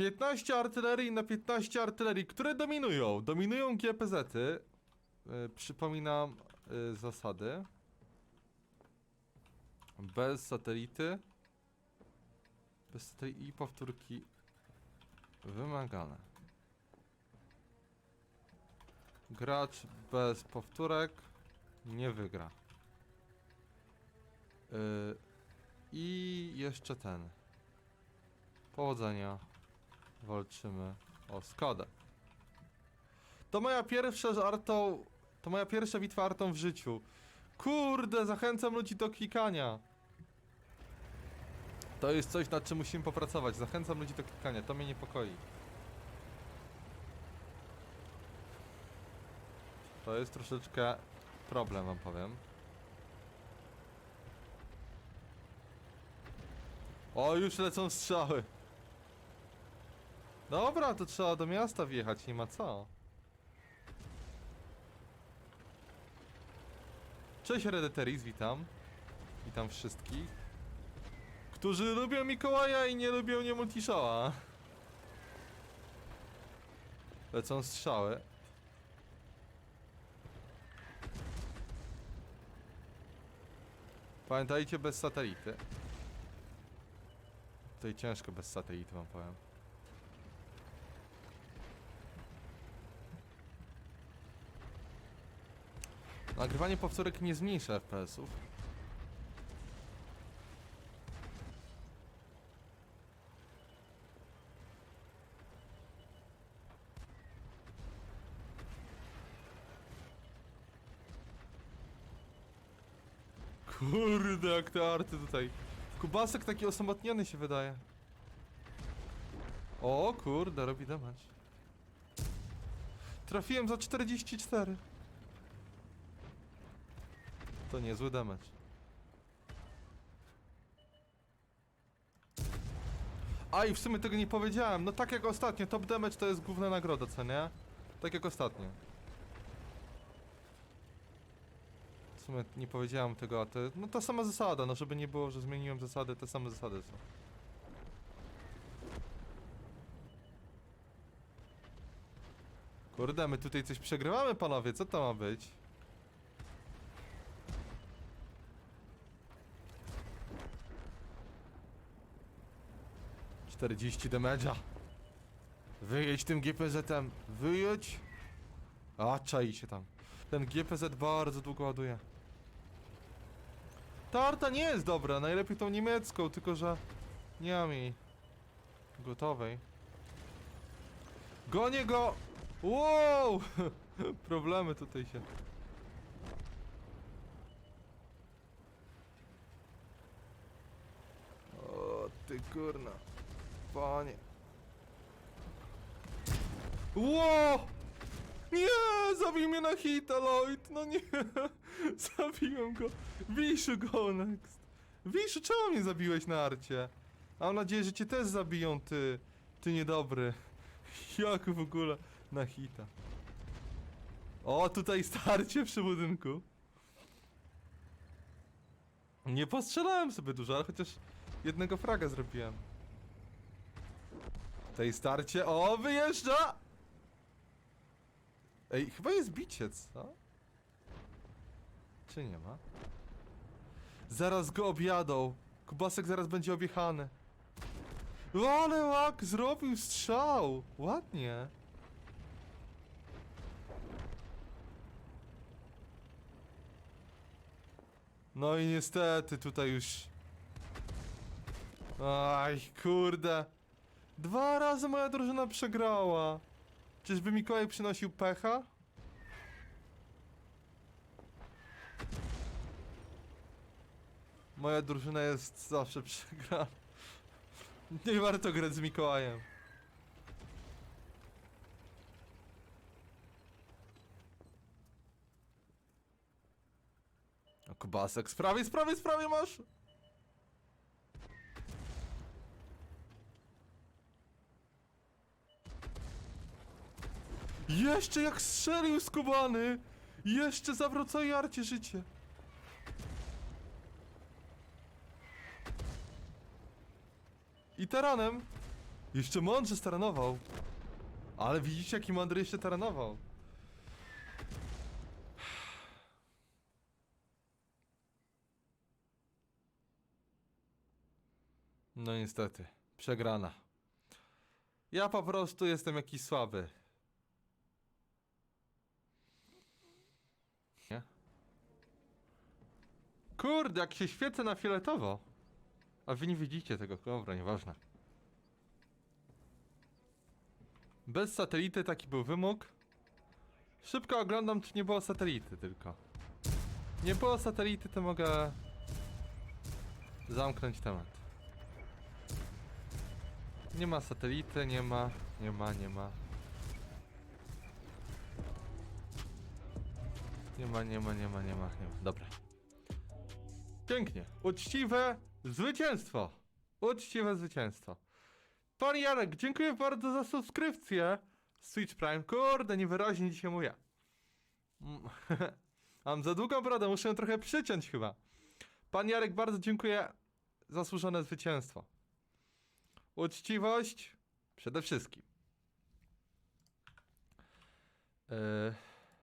15 artylerii na 15 artylerii, które dominują. Dominują GPZ-y. Yy, przypominam yy, zasady. Bez satelity. Bez satelity i powtórki wymagane. Gracz bez powtórek nie wygra. Yy, I jeszcze ten. Powodzenia. Walczymy o Skodę. To moja pierwsza z artą. To moja pierwsza bitwa artą w życiu. Kurde, zachęcam ludzi do klikania. To jest coś, nad czym musimy popracować. Zachęcam ludzi do klikania, to mnie niepokoi. To jest troszeczkę problem, wam powiem. O, już lecą strzały. Dobra, to trzeba do miasta wjechać, nie ma co. Cześć Redetaris, witam. Witam wszystkich. Którzy lubią Mikołaja i nie lubią nie Multishowa. Lecą strzały. Pamiętajcie bez satelity. Tutaj ciężko bez satelity wam powiem. Nagrywanie powtórek nie zmniejsza FPS-ów. Kurde, jak te arty tutaj. Kubasek taki osamotniony się wydaje. O kurde, robi damage. Trafiłem za 44. To niezły damage. A i w sumie tego nie powiedziałem. No tak jak ostatnio, top damage to jest główna nagroda, co nie? Tak jak ostatnio. W sumie nie powiedziałem tego, a to... No ta sama zasada, no żeby nie było, że zmieniłem zasady, te same zasady są. Kurde, my tutaj coś przegrywamy, panowie, co to ma być? Czterdzieści damage'a. Wyjedź tym GPZ-em, wyjedź. A, się tam. Ten GPZ bardzo długo ładuje. Ta arta nie jest dobra, najlepiej tą niemiecką, tylko że nie mam jej gotowej. Gonię go! Wow! Problemy tutaj się. O, ty kurna. Panie. Wow! Nie! Zabił mnie na hita, Lloyd! No nie! Zabiłem go! Wiszu go next! Wiszu, czemu mnie zabiłeś na arcie? Mam nadzieję, że cię też zabiją, ty... Ty niedobry. Jak w ogóle na hita. O, tutaj starcie przy budynku. Nie postrzelałem sobie dużo, ale chociaż jednego fraga zrobiłem. Tej starcie. O, wyjeżdża! Ej, chyba jest biciec, co? Czy nie ma? Zaraz go objadą. Kubasek zaraz będzie objechany. O, ale łak zrobił strzał. Ładnie. No i niestety tutaj już... Aj, kurde. Dwa razy moja drużyna przegrała. Czyżby Mikołaj przynosił pecha? Moja drużyna jest zawsze przegrana. Nie warto grać z Mikołajem. O, Kubasek, sprawie, sprawie, sprawie masz! Jeszcze jak strzelił skubany! Jeszcze zawraca Jarcie życie! I taranem! Jeszcze mądrze staranował. Ale widzicie, jaki mądry jeszcze taranował. No niestety, przegrana. Ja po prostu jestem jakiś słaby. Nie? Kurde, jak się świecę na fioletowo. A wy nie widzicie tego, dobra, nieważne. Bez satelity taki był wymóg. Szybko oglądam, czy nie było satelity tylko. Nie było satelity, to mogę zamknąć temat. Nie ma satelity, nie ma, nie ma, nie ma. Nie ma, nie ma, nie ma, nie ma, nie ma. Dobra. Pięknie. Uczciwe zwycięstwo. Uczciwe zwycięstwo. Pan Jarek, dziękuję bardzo za subskrypcję. Switch Prime. Kurde, niewyraźnie dzisiaj mówię. Mm, Mam za długą brodę, muszę ją trochę przyciąć chyba. Pan Jarek, bardzo dziękuję. Zasłużone zwycięstwo. Uczciwość przede wszystkim. Yy,